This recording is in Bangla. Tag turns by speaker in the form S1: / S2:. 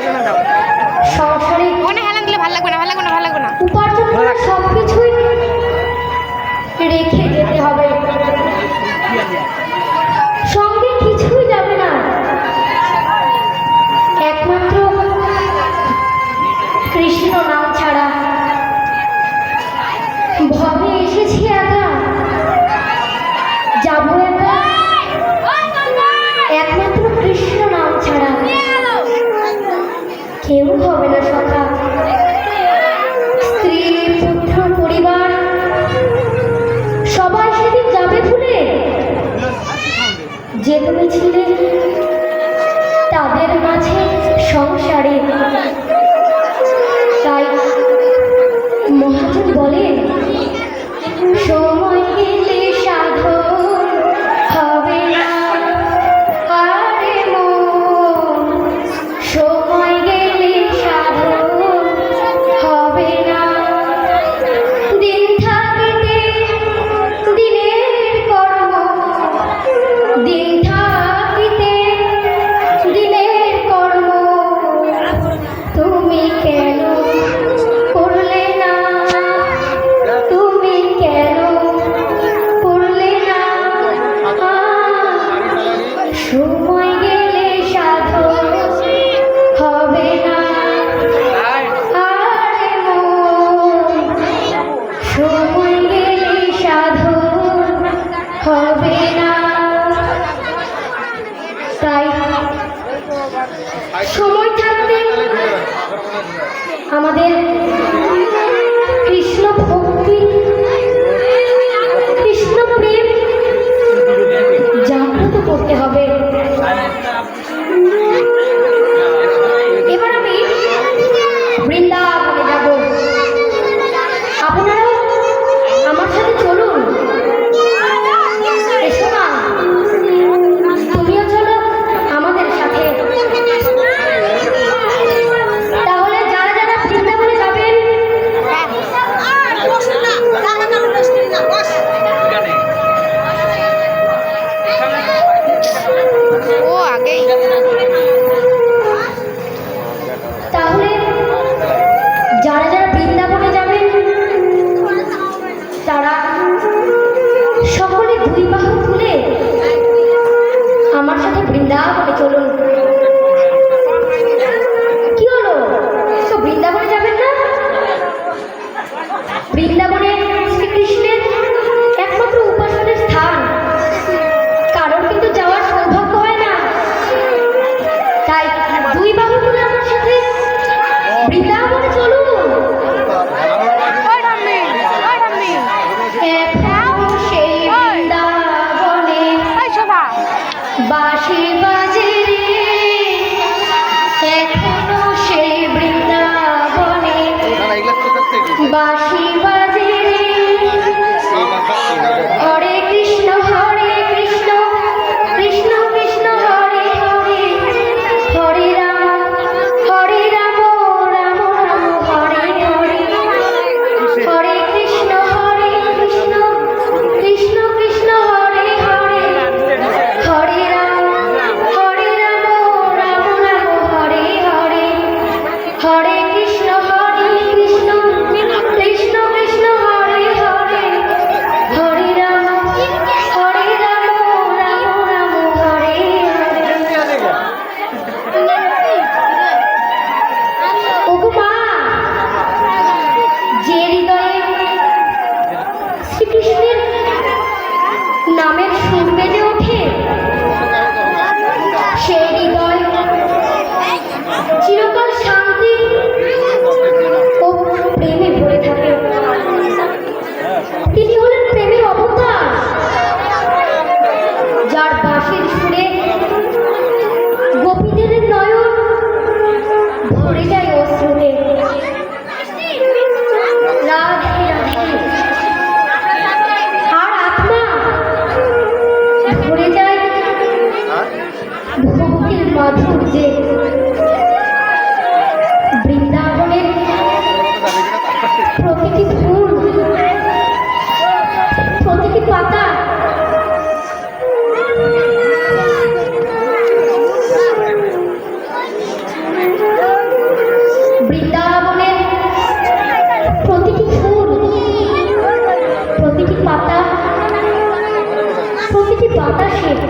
S1: No, no, no. হবে না তাই সময় থাকতে আমাদের কৃষ্ণ ভক্ত solo un ভক্তির মাধুর্যে বৃন্দাবনের প্রতিটি ফুল প্রতিটি পাতা বৃন্দাবনের প্রতিটি ফুল প্রতিটি পাতা প্রতিটি বাতাসে